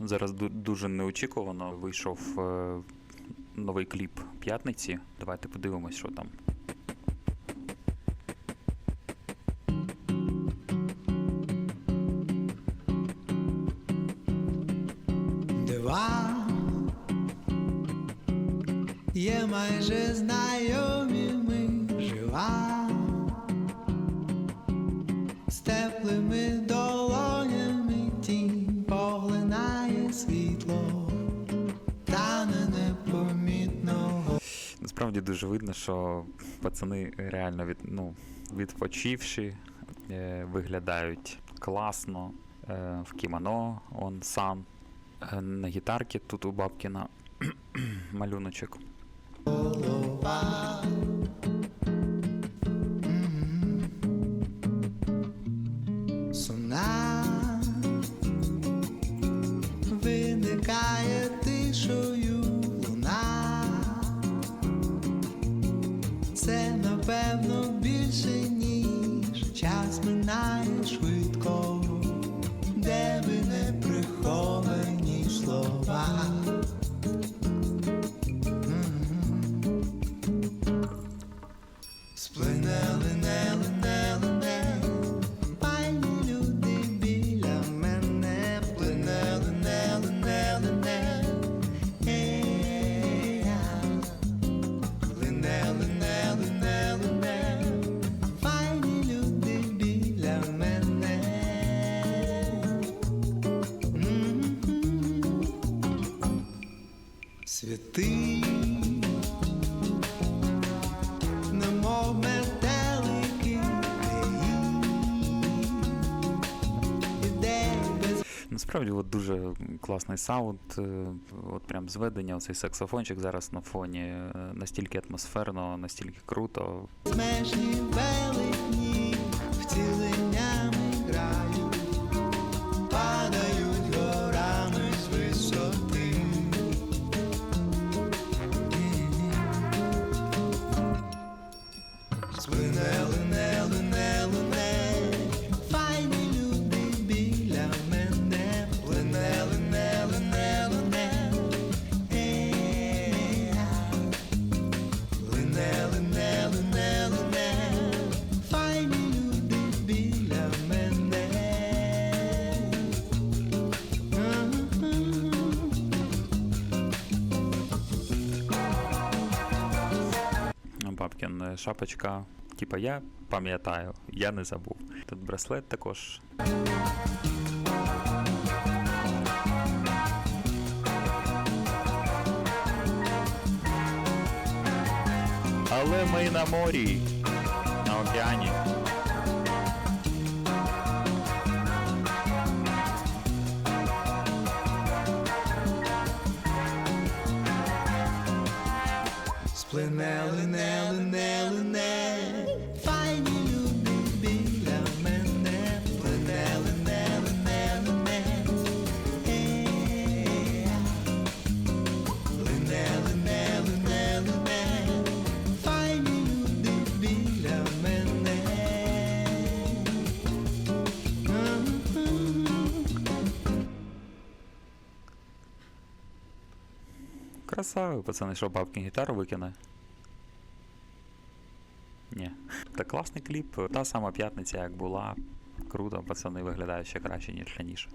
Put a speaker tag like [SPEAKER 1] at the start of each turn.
[SPEAKER 1] Зараз дуже неочікувано вийшов е, новий кліп п'ятниці. Давайте подивимось, що там.
[SPEAKER 2] Дива є майже знайомі ми жива
[SPEAKER 1] Насправді дуже видно, що пацани реально від, ну, відпочивши, е, виглядають класно. Е, в кімоно, он сам. Е, на гітарці тут у Бабкіна малюночок.
[SPEAKER 2] Виникає напевно більше, ніж час минає швидко, де ви не приховані слова. Сплине, лине, лине, лине, Світи немов метелики, без
[SPEAKER 1] Насправді, от дуже класний саунд, е, от прям зведення, оцей саксофончик зараз на фоні е, настільки атмосферно, настільки круто.
[SPEAKER 2] смешні великні втіленнями Сплине, лине, лине, лине, файні люди біля мене, лине, лине, лине, лине. Лине, лине, лине, лине, файні люди біля мене.
[SPEAKER 1] Бабкін е, шапочка. Типа я пам'ятаю, я не забув. Тут браслет також. Але ми на морі, на океані.
[SPEAKER 2] Сплине, лине,
[SPEAKER 1] Красавий, пацани, що бабки гітару викине. Ні. Та класний кліп. Та сама п'ятниця, як була. Круто, пацани виглядають ще краще, ніж раніше.